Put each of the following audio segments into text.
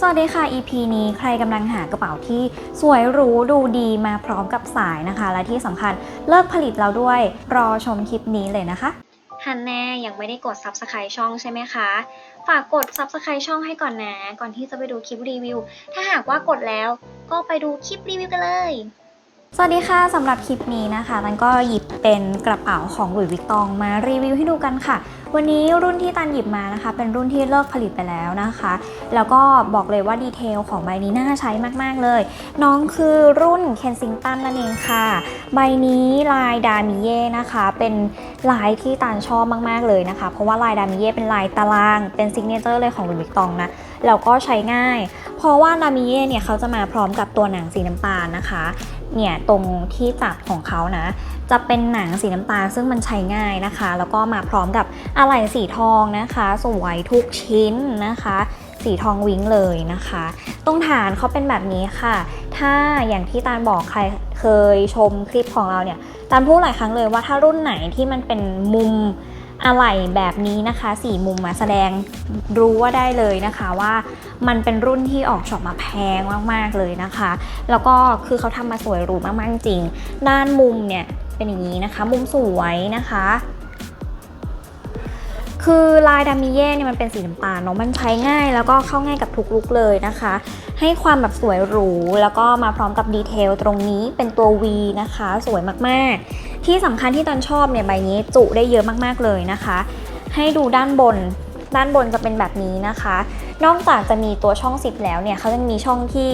สวัสดีค่ะ EP นี้ใครกำลังหากระเป๋าที่สวยหรูดูดีมาพร้อมกับสายนะคะ และที่สำคัญเลิกผลิตแล้วด้วย รอชมคลิปนี้เลยนะคะฮันแน่ยังไม่ได้กด Subscribe ช่องใช่ไหมคะ ฝากกด Subscribe ช่องให้ก่อนนะ ก่อนที่จะไปดูคลิปรีวิว ถ้าหากว่ากดแล้วก็ไปดูคลิปรีวิวกันเลย สวัสดีค่ะสำหรับคลิปนี้นะคะตันก็หยิบเป็นกระเป๋าของหลุยส์วิกตองมารีวิวให้ดูกันค่ะ วันนี้รุ่นที่ตันหยิบมานะคะ เป็นรุ่นที่เลิกผลิตไปแล้วนะคะ แล้วก็บอกเลยว่าดีเทลของใบนี้น่าใช้มากๆเลย น้องคือรุ่นเคนซิงตันนั่นเองค่ะ ใบนี้ลายดามิเย่นะคะ เป็นลายที่ตันชอบมากๆเลยนะคะ เพราะว่าลายดามิเย่เป็นลายตาราง เป็นซิกเนเจอร์เลยของหลุยส์วิกตองนะแล้วก็ใช้ง่าย เพราะว่าดามิเย่เนี่ยเขาจะมาพร้อมกับตัวหนังสีน้ำตาลนะคะ เนี่ยตรงที่จับของเขานะ จะเป็นหนังสีน้ำตาลซึ่งมันใช้ง่ายนะคะ แล้วก็มาพร้อมกับอะไหล่สีทองนะคะ สวยทุกชิ้นนะคะสีทองวิ้งเลยนะคะ ตรงฐานเขาเป็นแบบนี้ค่ะ ถ้าอย่างที่ตาลบอกใครเคยชมคลิปของเราเนี่ย ตาลพูดหลายครั้งเลยว่าถ้ารุ่นไหนที่มันเป็นมุม อะไหล่แบบนี้นะคะสี่มุมมาแสดงรู้ว่าได้เลยนะคะว่ามันเป็นรุ่นที่ออกช็อปมาแพงมากๆเลยนะคะ แล้วก็คือเขาทำมาสวยหรูมากๆจริง ด้านมุมเนี่ยเป็นอย่างนี้นะคะ มุมสวยนะคะคือลายดามิเย่เนี่ยมันเป็นสีน้ำตาลเนาะมันใช้ง่ายแล้วก็เข้าง่ายกับทุกลุกเลยนะคะ ให้ความแบบสวยหรู แล้วก็มาพร้อมกับดีเทลตรงนี้เป็นตัว V นะคะ สวยมากๆ ที่สำคัญที่ตอนชอบเนี่ยใบนี้จุได้เยอะมากๆเลยนะคะ ให้ดูด้านบน ด้านบนจะเป็นแบบนี้นะคะ นอกจากจะมีตัวช่อง 10 แล้วเนี่ยเขาจะมีช่องที่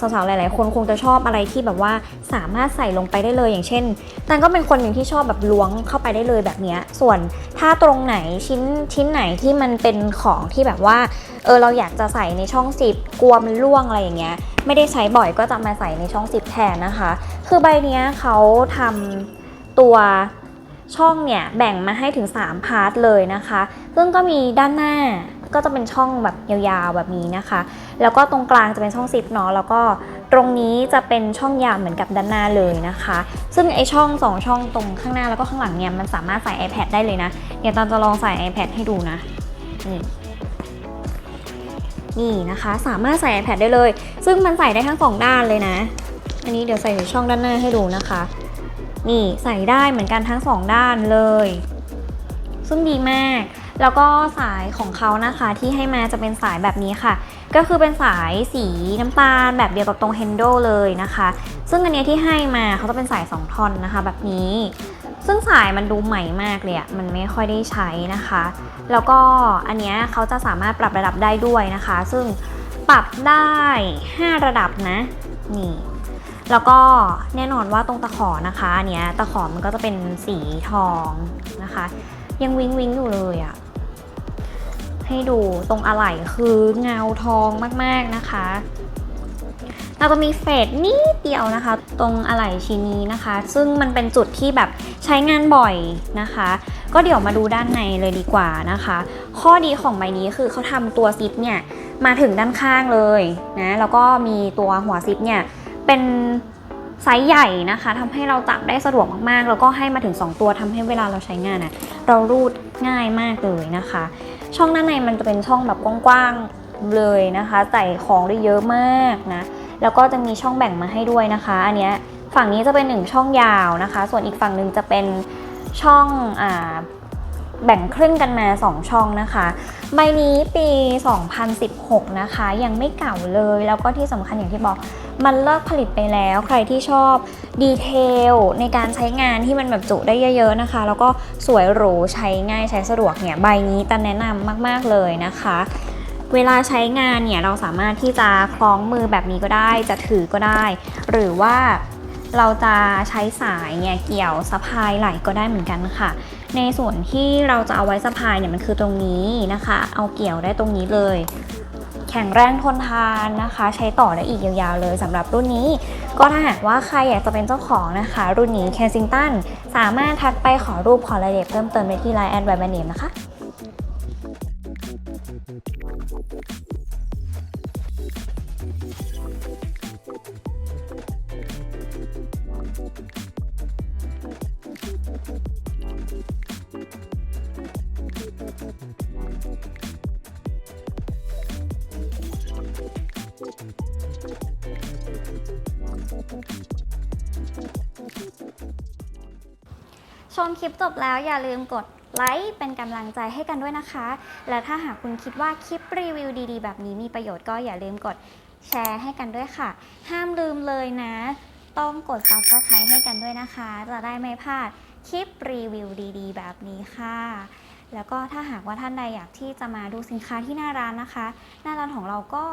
สาวๆหลายๆ คนคงจะชอบอะไรที่แบบว่าสามารถใส่ลงไปได้เลยอย่างเช่นตันก็เป็นคนหนึ่งที่ชอบแบบล้วงเข้าไปได้เลยแบบเนี้ยส่วนถ้าตรงไหนชิ้นชิ้นไหนที่มันเป็นของที่แบบว่าเออเราอยากจะใส่ในช่อง 10 กลัวมันล่วงอะไรอย่างเงี้ยไม่ได้ใช้บ่อยก็จะมาใส่ในช่อง 10 แทนนะคะ คือใบเนี้ยเขาทำตัวช่องเนี่ยแบ่งมาให้ถึง 3 พาร์ทเลยนะคะ ซึ่งก็มีด้านหน้า ก็จะเป็นช่องแบบยาวๆแบบนี้นะคะ แล้วก็ตรงกลางจะเป็นช่องซิปเนาะแล้วก็ตรงนี้จะเป็นช่องยาวเหมือนกับด้านหน้าเลยนะคะ ซึ่งไอช่อง 2 ช่องตรงข้างหน้าแล้วก็ข้างหลังเนี่ยมันสามารถใส่ iPad ได้เลยนะเดี๋ยวตอนจะลองใส่ iPad ให้ดูนะนี่นี่นะคะ สามารถใส่ iPad ได้เลย ซึ่งมันใส่ได้ทั้งสองด้านเลยนะ อันนี้เดี๋ยวใส่ในช่องด้านหน้าให้ดูนะคะ นี่ใส่ได้เหมือนกันทั้งสองด้านเลย ซึ่งดีมาก แล้วก็สายของเขานะคะที่ให้มาจะเป็นสายแบบนี้ค่ะ ก็คือเป็นสายสีน้ำตาลแบบเดียวกับตรง handle เลยนะคะ ซึ่งอันเนี้ยที่ให้มาเขาจะเป็นสาย 2ท่อนนะคะ แบบนี้ ซึ่งสายมันดูใหม่มากเลยอะมันไม่ค่อยได้ใช้นะคะ แล้วก็อันเนี้ยเขาจะสามารถปรับระดับได้ด้วยนะคะ ซึ่งปรับได้ 5 ระดับนะนี่แล้วก็แน่นอนว่าตรงตะขอนะคะอันเนี้ยตะขอมันก็จะเป็นสีทองนะคะ ยังวิงวิงอยู่เลยอะ ให้ดูตรงอะไหล่คือเงาทองมากๆนะคะ เราจะมีเฟดนิดเดียวนะคะ ตรงอะไหล่ชิ้นนี้นะคะ ซึ่งมันเป็นจุดที่แบบใช้งานบ่อยนะคะ ก็เดี๋ยวมาดูด้านในเลยดีกว่านะคะ ข้อดีของใบนี้คือเขาทำตัวซิปเนี่ยมาถึงด้านข้างเลยนะแล้วก็มีตัวหัวซิปเนี่ยเป็นไซส์ใหญ่นะคะทำให้เราจับได้สะดวกมากๆ แล้วก็ให้มาถึง 2 ตัวทำให้เวลาเราใช้งานอะเรารูดง่ายมากเลยนะคะ ช่องด้านในมันจะเป็นช่องแบบกว้างๆเลยนะคะ ใส่ของได้เยอะมากนะ แล้วก็จะมีช่องแบ่งมาให้ด้วยนะคะ อันเนี้ยฝั่งนี้จะเป็น 1 ช่องยาวนะคะ ส่วนอีกฝั่งหนึ่งจะเป็นช่องอ่า แบ่งครึ่งกันมา 2 ช่องนะคะ ใบนี้ปี 2016 นะคะ ยังไม่เก่าเลย แล้วก็ที่สำคัญอย่างที่บอก มันเลิกผลิตไปแล้ว ใครที่ชอบดีเทลในการใช้งานที่มันแบบจุได้เยอะๆนะคะ แล้วก็สวยหรู ใช้ง่ายใช้สะดวกเนี่ย ใบนี้ตันแนะนำมากๆเลยนะคะเวลาใช้งานเนี่ยเราสามารถที่จะคล้องมือแบบนี้ก็ได้ จะถือก็ได้ หรือว่าเราจะใช้สายเนี่ยเกี่ยวสะพายไหล่ก็ได้เหมือนกันค่ะ ในส่วนที่เราจะเอาไว้สะพายเนี่ยมันคือตรงนี้นะคะ เอาเกี่ยวได้ตรงนี้เลย แข็งแรงทนทานนะคะ ใช้ต่อได้อีกยาวๆเลยสำหรับรุ่นนี้ ก็ถ้าหากว่าใครอยากจะเป็นเจ้าของนะคะ รุ่นนี้ Kensington สามารถทักไปขอรูปขอรายละเอียดเพิ่มเติมได้ที่ Line แอดแบรนด์เนมนะคะ ชมคลิปจบแล้วอย่าลืมกดไลค์เป็นกำลังใจให้กันด้วยนะคะ และถ้าหากคุณคิดว่าคลิปรีวิวดีๆ แบบนี้มีประโยชน์ก็อย่าลืมกดแชร์ให้กันด้วยค่ะ ห้ามลืมเลยนะ ต้องกด subscribe ให้กันด้วยนะคะ จะได้ไม่พลาด คลิปรีวิวดีๆ แบบนี้ค่ะ แล้วก็ถ้าหากว่าท่านใดอยากที่จะมาดูสินค้าที่หน้าร้านนะคะ หน้าร้านของเราก็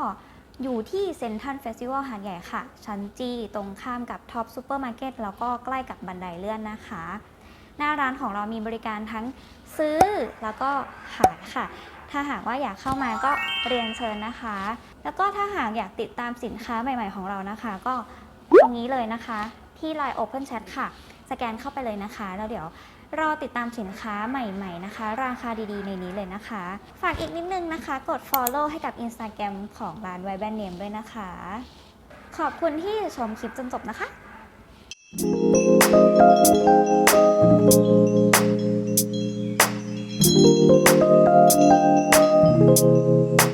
อยู่ที่เซ็นทรัลเฟสติวัลหาดใหญ่ค่ะ ชั้นจีตรงข้ามกับท็อปซูเปอร์มาร์เก็ตแล้วก็ใกล้กับบันไดเลื่อนนะคะ หน้าร้านของเรามีบริการทั้งซื้อแล้วก็ขายค่ะ ถ้าหากว่าอยากเข้ามาก็เรียนเชิญนะคะ แล้วก็ถ้าหากอยากติดตามสินค้าใหม่ๆของเรานะคะ ก็ตรงนี้เลยนะคะ ที่ Line Open Chat ค่ะ สแกนเข้าไปเลยนะคะ แล้วเดี๋ยวรอติดตามสินค้าใหม่ๆนะคะ ราคาดีๆในนี้เลยนะคะ ฝากอีกนิดนึงนะคะ กด Follow ให้กับ Instagram ของร้าน w i b a n Name ด้วยนะคะ ขอบคุณที่ชมคลิปจนจบนะคะ Thank